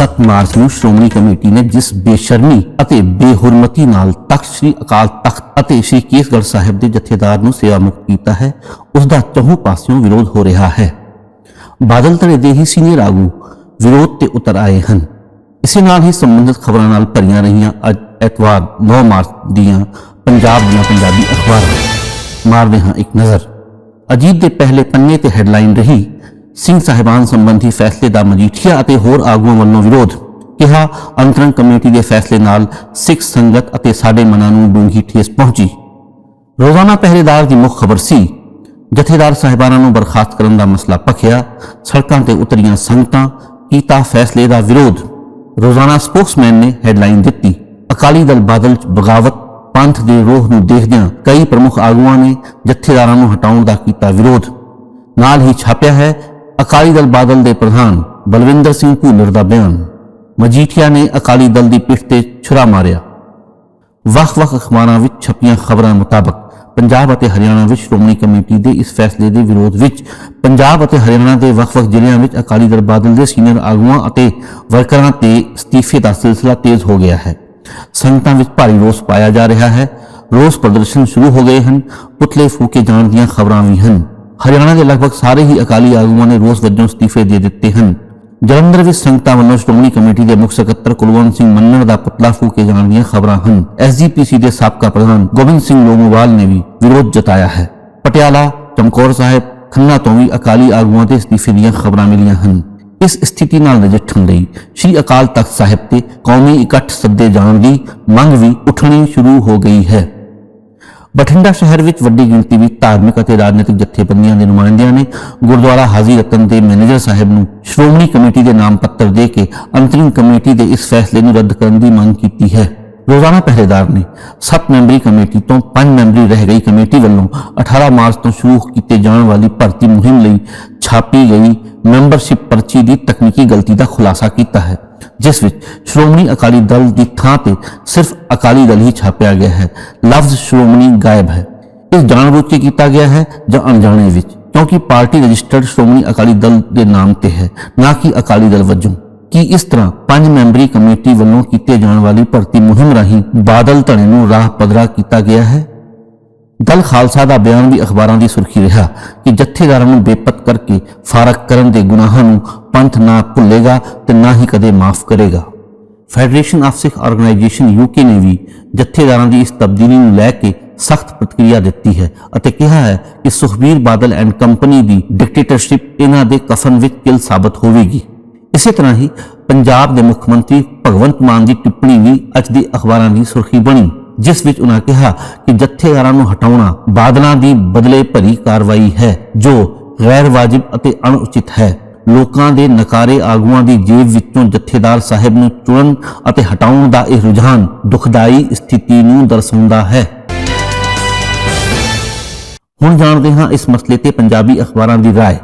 7 March ਨੂੰ Shiromani committee ਨੇ ਜਿਸ ਬੇਸ਼ਰਮੀ ਅਤੇ ਬੇਹੁਰਮਤੀ ਨਾਲ ਤਖਤ ਸ੍ਰੀ ਅਕਾਲ ਤਖਤ ਅਤੇ ਸ੍ਰੀ ਕੇਸਗੜ੍ਹ ਸਾਹਿਬ ਦੇ ਜਥੇਦਾਰ ਨੂੰ ਸੇਵਾ ਮੁਕਤ ਕੀਤਾ ਹੈ, ਉਸ ਦਾ ਚੌਹਾਂ ਪਾਸਿਓਂ ਵਿਰੋਧ ਹੋ ਰਿਹਾ ਹੈ। ਬਾਦਲ ਧੜੇ ਦੇ ਹੀ ਸੀਨੀਅਰ ਆਗੂ ਵਿਰੋਧ ਤੇ ਉਤਰ ਆਏ ਹਨ। ਇਸੇ ਨਾਲ ਹੀ ਸੰਬੰਧਿਤ ਖਬਰਾਂ ਨਾਲ ਭਰੀਆਂ ਰਹੀਆਂ ਅੱਜ ਐਤਵਾਰ 9 ਮਾਰਚ ਦੀਆਂ ਪੰਜਾਬ ਦੀਆਂ ਪੰਜਾਬੀ ਅਖਬਾਰਾਂ। ਮਾਰਦੇ ਹਾਂ ਇੱਕ ਨਜ਼ਰ। ਅਜੀਤ ਦੇ ਪਹਿਲੇ ਪੰਨੇ ਤੇ ਹੈਡਲਾਈਨ ਰਹੀ ਸਿੰਘ ਸਾਹਿਬਾਨ ਸੰਬੰਧੀ ਫੈਸਲੇ ਦਾ ਮਜੀਠੀਆ ਅਤੇ ਹੋਰ ਆਗੂਆਂ ਵੱਲੋਂ ਵਿਰੋਧ। ਕਿਹਾ, ਅੰਤਰੰਗ ਕਮੇਟੀ ਦੇ ਫੈਸਲੇ ਨਾਲ ਸਿੱਖ ਸੰਗਤ ਅਤੇ ਸਾਡੇ ਮਨਾਂ ਨੂੰ ਡੂੰਘੀ ਠੇਸ ਪਹੁੰਚੀ। ਰੋਜ਼ਾਨਾ ਪਹਿਰੇਦਾਰ ਦੀ ਮੁੱਖ ਖਬਰ ਸੀ। ਜਥੇਦਾਰ ਸਾਹਿਬਾਨਾਂ ਨੂੰ ਬਰਖਾਸਤ ਕਰਨ ਦਾ ਮਸਲਾ ਭਖਿਆ, ਸੜਕਾਂ ਤੇ ਉਤਰੀਆਂ ਸੰਗਤਾਂ ਕੀਤਾ ਫੈਸਲੇ ਦਾ ਵਿਰੋਧ। ਰੋਜ਼ਾਨਾ ਸਪੋਕਸਮੈਨ ਨੇ ਹੈਡਲਾਈਨ ਦਿੱਤੀ, ਅਕਾਲੀ ਦਲ ਬਾਦਲ ਬਗਾਵਤ, ਪੰਥ ਦੇ ਰੋਹ ਨੂੰ ਦੇਖਦਿਆਂ ਕਈ ਪ੍ਰਮੁੱਖ ਆਗੂਆਂ ਨੇ ਜਥੇਦਾਰਾਂ ਨੂੰ ਹਟਾਉਣ ਦਾ ਕੀਤਾ ਵਿਰੋਧ। ਨਾਲ ਹੀ ਛਾਪਿਆ ਹੈ ਅਕਾਲੀ ਦਲ ਬਾਦਲ ਦੇ ਪ੍ਰਧਾਨ ਬਲਵਿੰਦਰ ਸਿੰਘ ਭੂਲਰ ਦਾ ਬਿਆਨ। ਮਜੀਠੀਆ ਨੇ ਅਕਾਲੀ ਦਲ ਦੀ ਪਿੱਠ ਤੇ ਛੁਰਾ ਮਾਰਿਆ। ਵੱਖ-ਵੱਖ ਅਖਬਾਰਾਂ ਵਿੱਚ ਛਪੀਆਂ ਖਬਰਾਂ ਮੁਤਾਬਕ ਪੰਜਾਬ ਅਤੇ ਹਰਿਆਣਾ ਵਿੱਚ ਸ਼੍ਰੋਮਣੀ ਕਮੇਟੀ ਦੇ ਇਸ ਫੈਸਲੇ ਦੇ ਵਿਰੋਧ ਵਿੱਚ ਪੰਜਾਬ ਅਤੇ ਹਰਿਆਣਾ ਦੇ ਵੱਖ-ਵੱਖ ਜ਼ਿਲ੍ਹਿਆਂ ਵਿੱਚ ਅਕਾਲੀ ਦਲ ਬਾਦਲ ਦੇ ਸੀਨੀਅਰ ਆਗੂਆਂ ਅਤੇ ਵਰਕਰਾਂ ਤੇ ਅਸਤੀਫੇ ਦਾ ਸਿਲਸਿਲਾ ਤੇਜ਼ ਹੋ ਗਿਆ ਹੈ। ਸੰਗਤਾਂ ਵਿੱਚ ਭਾਰੀ ਰੋਸ ਪਾਇਆ ਜਾ ਰਿਹਾ ਹੈ। ਰੋਸ ਪ੍ਰਦਰਸ਼ਨ ਸ਼ੁਰੂ ਹੋ ਗਏ ਹਨ। ਪੁਤਲੇ ਫੂਕੇ ਜਾਣ ਦੀਆਂ ਖਬਰਾਂ ਵੀ ਹਨ। ਹਰਿਆਣਾ ਦੇ ਲਗਭਗ ਸਾਰੇ ਹੀ ਅਕਾਲੀ ਆਗੂਆਂ ਨੇ ਰੋਸ ਵਜੋਂ ਅਸਤੀਫੇ ਦੇ ਦਿੱਤੇ ਹਨ। ਜਲੰਧਰ ਵਿੱਚ ਸੰਗਤਾਂ ਵੱਲੋਂ ਸ਼੍ਰੋਮਣੀ ਕਮੇਟੀ ਦੇ ਮੁੱਖ ਸਕੱਤਰ ਕੁਲਵੰਤ ਸਿੰਘ ਮੰਨਣ ਦਾ ਪੁਤਲਾ ਫੂਕੇ ਜਾਣ ਦੀਆਂ ਖਬਰਾਂ ਹਨ। ਐਸਜੀਪੀਸੀ ਦੇ ਸਾਬਕਾ ਪ੍ਰਧਾਨ ਗੋਬਿੰਦ ਸਿੰਘ ਲੋਮੋਵਾਲ ਨੇ ਵੀ ਵਿਰੋਧ ਜਤਾਇਆ ਹੈ। ਪਟਿਆਲਾ, ਚਮਕੌਰ ਸਾਹਿਬ, ਖੰਨਾ ਤੋਂ ਵੀ ਅਕਾਲੀ ਆਗੂਆਂ ਦੇ ਅਸਤੀਫੇ ਦੀਆਂ ਖਬਰਾਂ ਮਿਲੀਆਂ ਹਨ। ਇਸ ਸਥਿਤੀ ਨਾਲ ਨਜਿੱਠਣ ਲਈ ਸ੍ਰੀ ਅਕਾਲ ਤਖਤ ਸਾਹਿਬ ਤੇ ਕੌਮੀ ਇਕੱਠ ਸੱਦੇ ਜਾਣ ਦੀ ਮੰਗ ਵੀ ਉੱਠਣੀ ਸ਼ੁਰੂ ਹੋ ਗਈ ਹੈ। ਬਠਿੰਡਾ ਸ਼ਹਿਰ ਵਿੱਚ ਵੱਡੀ ਗਿਣਤੀ ਵਿੱਚ ਧਾਰਮਿਕ ਅਤੇ ਰਾਜਨੀਤਿਕ ਜਥੇਬੰਦੀਆਂ ਦੇ ਨੁਮਾਇੰਦਿਆਂ ਨੇ ਗੁਰਦੁਆਰਾ ਹਾਜ਼ੀ ਰਤਨ ਦੇ ਮੈਨੇਜਰ ਸਾਹਿਬ ਨੂੰ ਸ਼੍ਰੋਮਣੀ ਕਮੇਟੀ ਦੇ ਨਾਮ ਪੱਤਰ ਦੇ ਕੇ ਅੰਤਰਿਮ ਕਮੇਟੀ ਦੇ ਇਸ ਫੈਸਲੇ ਨੂੰ ਰੱਦ ਕਰਨ ਦੀ ਮੰਗ ਕੀਤੀ ਹੈ। ਰੋਜ਼ਾਨਾ ਪਹਿਰੇਦਾਰ ਨੇ 7 ਮੈਂਬਰੀ ਕਮੇਟੀ ਤੋਂ 5 ਮੈਂਬਰੀ ਰਹਿ ਗਈ ਕਮੇਟੀ ਵੱਲੋਂ 18 ਮਾਰਚ ਤੋਂ ਸ਼ੁਰੂ ਕੀਤੇ ਜਾਣ ਵਾਲੀ ਭਰਤੀ ਮੁਹਿੰਮ ਲਈ ਛਾਪੀ ਗਈ ਮੈਂਬਰਸ਼ਿਪ ਪਰਚੀ ਦੀ ਤਕਨੀਕੀ ਗਲਤੀ ਦਾ ਖੁਲਾਸਾ ਕੀਤਾ ਹੈ। ਜਿਸ ਵਿੱਚ ਸ਼੍ਰੋਮਣੀ ਅਕਾਲੀ ਦਲ ਦੀ ਥਾਂ ਤੇ ਸਿਰਫ ਅਕਾਲੀ ਦਲ ਹੀ ਛਾਪਿਆ ਗਿਆ ਹੈ। ਲਫ਼ਜ਼ ਸ਼੍ਰੋਮਣੀ ਗਾਇਬ ਹੈ। ਇਸ ਜਾਣਬੁੱਝ ਕੇ ਕੀਤਾ ਗਿਆ ਹੈ ਜਾਂ ਅਣਜਾਣੇ ਵਿੱਚ? ਕਿਉਂਕਿ ਪਾਰਟੀ ਰਜਿਸਟਰਡ ਸ਼੍ਰੋਮਣੀ ਅਕਾਲੀ ਦਲ ਦੇ ਨਾਮ ਤੇ ਹੈ, ਨਾ ਕਿ ਅਕਾਲੀ ਦਲ ਵਜੋਂ। ਕੀ ਇਸ ਤਰ੍ਹਾਂ ਪੰਜ ਮੈਂਬਰੀ ਕਮੇਟੀ ਵੱਲੋਂ ਕੀਤੇ ਜਾਣ ਵਾਲੀ ਭਰਤੀ ਮੁਹਿੰਮ ਰਾਹੀਂ ਬਾਦਲ ਧੜੇ ਨੂੰ ਰਾਹ ਪੱਧਰਾ ਕੀਤਾ ਗਿਆ ਹੈ? ਦਲ ਖਾਲਸਾ ਦਾ ਬਿਆਨ ਵੀ ਅਖਬਾਰਾਂ ਦੀ ਸੁਰਖੀ ਰਿਹਾ ਕਿ ਜਥੇਦਾਰਾਂ ਨੂੰ ਬੇਪਤ ਕਰਕੇ ਫਾਰਕ ਕਰਨ ਦੇ ਗੁਨਾਹਾਂ ਨੂੰ ਪੰਥ ਨਾ ਭੁੱਲੇਗਾ ਤੇ ਨਾ ਹੀ ਕਦੇ ਮਾਫ ਕਰੇਗਾ। Federation of Sikh organisation UK ਨੇ ਵੀ ਜਥੇਦਾਰਾਂ ਦੀ ਇਸ ਤਬਦੀਲੀ ਨੂੰ ਲੈ ਕੇ ਸਖਤ ਪ੍ਰਤੀਕਿਰਿਆ ਦਿੱਤੀ ਹੈ ਅਤੇ ਕਿਹਾ ਹੈ ਕਿ ਸੁਖਬੀਰ ਬਾਦਲ ਐਂਡ ਕੰਪਨੀ ਦੀ ਡਿਕਟੇਟਰਸ਼ਿਪ ਇਹਨਾਂ ਦੇ ਕਫਨ ਵਿੱਚ ਕਿਲ ਸਾਬਤ ਹੋਵੇਗੀ। ਇਸੇ ਤਰ੍ਹਾਂ ਹੀ ਪੰਜਾਬ ਦੇ ਮੁੱਖ ਮੰਤਰੀ ਭਗਵੰਤ ਮਾਨ ਦੀ ਟਿੱਪਣੀ ਵੀ ਅੱਜ ਦੀ ਅਖਬਾਰਾਂ ਦੀ ਸੁਰਖੀ ਬਣੀ। ਜਿਸ ਵਿੱਚ ਉਹਨਾਂ ਕਿਹਾ ਕਿ ਜਥੇਦਾਰਾਂ ਨੂੰ ਹਟਾਉਣਾ ਬਾਦਲਾਂ ਦੀ ਬਦਲੇ ਭਰੀ ਕਾਰਵਾਈ ਹੈ ਜੋ ਗੈਰ ਵਾਜਿਬ ਅਤੇ ਅਣਉਚਿਤ ਹੈ ਲੋਕਾਂ ਦੇ ਨਕਾਰੇ ਆਗੂਆਂ ਦੀ ਜੇਬ ਵਿੱਚੋਂ ਜਥੇਦਾਰ ਸਾਹਿਬ ਨੂੰ ਚੁਣਨ ਅਤੇ ਹਟਾਉਣ ਦਾ ਇਹ ਰੁਝਾਨ ਦੁਖਦਾਈ ਸਥਿਤੀ ਨੂੰ ਦਰਸਾਉਂਦਾ ਹੈ ਹੁਣ ਜਾਣਦੇ ਹਾਂ ਇਸ ਮਸਲੇ ਤੇ ਪੰਜਾਬੀ ਅਖਬਾਰਾਂ ਦੀ رائے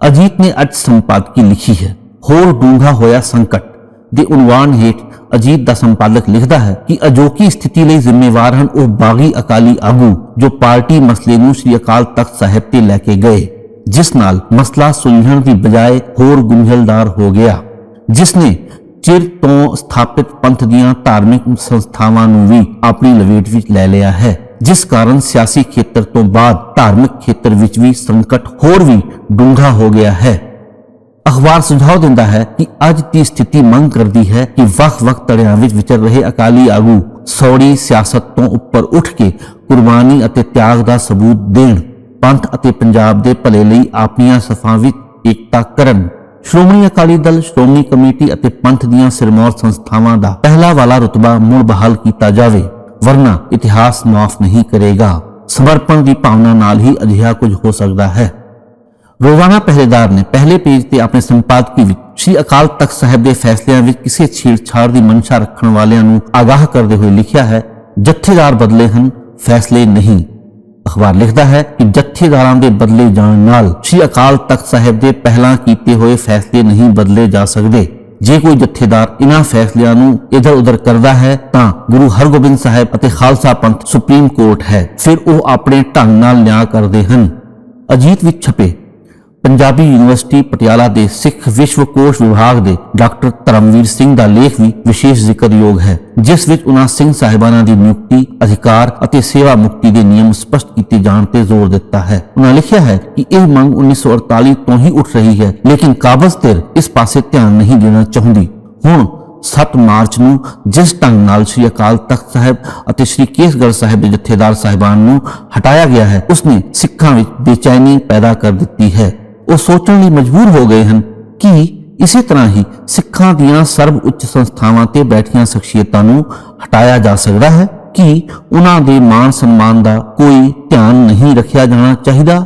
ਅਜੀਤ ਨੇ ਅੱਜ ਸੰਪਾਦਕੀ ਲਿਖੀ ਹੈ ਹੋਰ ਡੂੰਘਾ ਹੋਇਆ ਸੰਕਟ ਦੇ ਉਨਵਾਨ ਹੇਠ ਅਜੀਤ ਦਾ ਸੰਪਾਦਕ ਲਿਖਦਾ ਹੈ ਕਿ ਅਜੋਕੀ ਸਥਿਤੀ ਲਈ ਜ਼ਿੰਮੇਵਾਰ ਹਨ ਉਹ ਬਾਗੀ ਅਕਾਲੀ ਆਗੂ ਜੋ ਪਾਰਟੀ ਮਸਲੇ ਨੂੰ ਸ੍ਰੀ ਅਕਾਲ ਤਖਤ ਸਾਹਿਬ ਤੇ ਲੈ ਕੇ ਗਏ, ਜਿਸ ਨਾਲ ਮਸਲਾ ਸੁਲਝਣ ਦੀ ਬਜਾਏ ਹੋਰ ਗੁੰਝਲਦਾਰ ਹੋ ਗਿਆ। ਜਿਸ ਨੇ ਚਿਰ ਤੋਂ ਸਥਾਪਿਤ ਪੰਥ ਦੀਆਂ ਧਾਰਮਿਕ ਸੰਸਥਾਵਾਂ ਨੂੰ ਵੀ ਆਪਣੀ ਲਵੇਟ ਵਿੱਚ ਲੈ ਲਿਆ ਹੈ, ਜਿਸ ਕਾਰਨ ਸਿਆਸੀ ਖੇਤਰ ਤੋਂ ਬਾਅਦ ਧਾਰਮਿਕ ਖੇਤਰ ਵਿੱਚ ਵੀ ਸੰਕਟ ਹੋਰ ਵੀ ਡੂੰਘਾ ਹੋ ਗਿਆ ਹੈ। ਅਖਬਾਰ ਸੁਝਾਅ ਦਿੰਦਾ ਹੈ ਕਿ ਅੱਜ ਦੀ ਸਥਿਤੀ ਮੰਗ ਕਰਦੀ ਹੈ ਕਿ ਵੱਖ-ਵੱਖ ਧੜਿਆਂ ਵਿੱਚ ਵਿਚਰ ਰਹੇ ਅਕਾਲੀ ਆਗੂ ਸੌੜੀ ਸਿਆਸਤ ਤੋਂ ਉੱਪਰ ਉੱਠ ਕੇ ਕੁਰਬਾਨੀ ਅਤੇ ਤਿਆਗ ਦਾ ਸਬੂਤ ਦੇਣ, ਪੰਥ ਅਤੇ ਪੰਜਾਬ ਦੇ ਭਲੇ ਲਈ ਆਪਣੀਆਂ ਸਫਾਂ ਵਿੱਚ ਏਕਤਾ ਕਰਨ। ਸ਼੍ਰੋਮਣੀ ਅਕਾਲੀ ਦਲ, ਸ਼੍ਰੋਮਣੀ ਕਮੇਟੀ ਅਤੇ ਪੰਥ ਦੀਆਂ ਸਿਰਮੌਰ ਸੰਸਥਾਵਾਂ ਦਾ ਪਹਿਲਾ ਵਾਲਾ ਰੁਤਬਾ ਮੁੜ ਬਹਾਲ ਕੀਤਾ ਜਾਵੇ, ਵਰਨਾ ਇਤਿਹਾਸ ਮਾਫ ਨਹੀਂ ਕਰੇਗਾ। ਸਮਰਪਣ ਦੀ ਭਾਵਨਾ ਨਾਲ ਹੀ ਅਜਿਹਾ ਕੁਝ ਹੋ ਸਕਦਾ ਹੈ। ਰੋਜ਼ਾਨਾ ਪਹਿਰੇਦਾਰ ਨੇ ਪਹਿਲੇ ਪੇਜ ਤੇ ਆਪਣੇ ਸੰਪਾਦਕੀ ਵਿੱਚ ਸ੍ਰੀ ਅਕਾਲ ਤਖਤ ਸਾਹਿਬ ਦੇ ਫੈਸਲਿਆਂ ਵਿੱਚ ਕਿਸੇ ਛੇੜਛਾੜ ਦੀ ਮਨਸ਼ਾ ਰੱਖਣ ਵਾਲਿਆਂ ਨੂੰ ਆਗਾਹ ਕਰਦੇ ਹੋਏ ਲਿਖਿਆ ਹੈ, ਜਥੇਦਾਰ ਬਦਲੇ ਹਨ, ਫੈਸਲੇ ਨਹੀਂ। ਅਖਬਾਰ ਲਿਖਦਾ ਹੈ ਕਿ ਜਥੇਦਾਰਾਂ ਦੇ ਬਦਲੇ ਜਾਣ ਨਾਲ ਸ੍ਰੀ ਅਕਾਲ ਤਖਤ ਸਾਹਿਬ ਦੇ ਪਹਿਲਾਂ ਕੀਤੇ ਹੋਏ ਫੈਸਲੇ ਨਹੀਂ ਬਦਲੇ ਜਾ ਸਕਦੇ। ਜੇ ਕੋਈ ਜਥੇਦਾਰ ਇਨ੍ਹਾਂ ਫੈਸਲਿਆਂ ਨੂੰ ਇਧਰ ਉਧਰ ਕਰਦਾ ਹੈ, ਤਾਂ ਗੁਰੂ ਹਰਗੋਬਿੰਦ ਸਾਹਿਬ ਅਤੇ ਖਾਲਸਾ ਪੰਥ ਸੁਪਰੀਮ ਕੋਰਟ ਹੈ। ਫਿਰ ਉਹ ਆਪਣੇ ਢੰਗ ਨਾਲ ਨਿਆਂ ਕਰਦੇ ਹਨ। ਅਜੀਤ ਵਿੱਚ ਛਪੇ। ਪੰਜਾਬੀ ਯੂਨੀਵਰਸਿਟੀ ਪਟਿਆਲਾ ਦੇ ਸਿੱਖ ਵਿਸ਼ਵ ਕੋਸ਼ ਵਿਭਾਗ ਦੇ ਡਾਕਟਰ ਧਰਮਵੀਰ ਸਿੰਘ ਦਾ ਲੇਖ ਵੀ ਵਿਸ਼ੇਸ਼ ਜ਼ਿਕਰਯੋਗ ਹੈ, ਜਿਸ ਵਿੱਚ ਉਹਨਾਂ ਸਿੰਘ ਸਾਹਿਬਾਨਾਂ ਦੀ ਨਿਯੁਕਤੀ, ਅਧਿਕਾਰ ਅਤੇ ਸੇਵਾ ਮੁਕਤੀ ਦੇ ਨਿਯਮ ਸਪਸ਼ਟ ਕੀਤੇ ਜਾਣ ਤੇ ਜ਼ੋਰ ਦਿੱਤਾ ਹੈ। ਉਹਨਾਂ ਲਿਖਿਆ ਹੈ ਕਿ ਇਹ ਮੰਗ 1948 ਤੋਂ ਹੀ ਉੱਠ ਰਹੀ ਹੈ, ਲੇਕਿਨ ਕਾਬਜ਼ ਧਿਰ ਇਸ ਪਾਸੇ ਧਿਆਨ ਨਹੀਂ ਦੇਣਾ ਚਾਹੁੰਦੀ। ਹੁਣ 7 ਮਾਰਚ ਨੂੰ ਜਿਸ ਢੰਗ ਨਾਲ ਸ੍ਰੀ ਅਕਾਲ ਤਖਤ ਸਾਹਿਬ ਅਤੇ ਸ੍ਰੀ ਕੇਸਗੜ੍ਹ ਸਾਹਿਬ ਦੇ ਜਥੇਦਾਰ ਸਾਹਿਬਾਨ ਨੂੰ ਹਟਾਇਆ ਗਿਆ ਹੈ, ਉਸਨੇ ਸਿੱਖਾਂ ਵਿੱਚ ਬੇਚੈਨੀ ਪੈਦਾ ਕਰ ਦਿੱਤੀ ਹੈ। ਉਹ ਸੋਚਣ ਲਈ ਮਜਬੂਰ ਹੋ ਗਏ ਹਨ ਕਿ ਇਸੇ ਤਰ੍ਹਾਂ ਹੀ ਸਿੱਖਾਂ ਦੀਆਂ ਸਰਬ ਉੱਚ ਸੰਸਥਾਵਾਂ ਤੇ ਬੈਠੀਆਂ ਸ਼ਖਸੀਅਤਾਂ ਨੂੰ ਹਟਾਇਆ ਜਾ ਸਕਦਾ ਹੈ ਕਿ ਉਹਨਾਂ ਦੇ ਮਾਨ ਸਨਮਾਨ ਦਾ ਕੋਈ ਧਿਆਨ ਨਹੀਂ ਰੱਖਿਆ ਜਾਣਾ ਚਾਹੀਦਾ।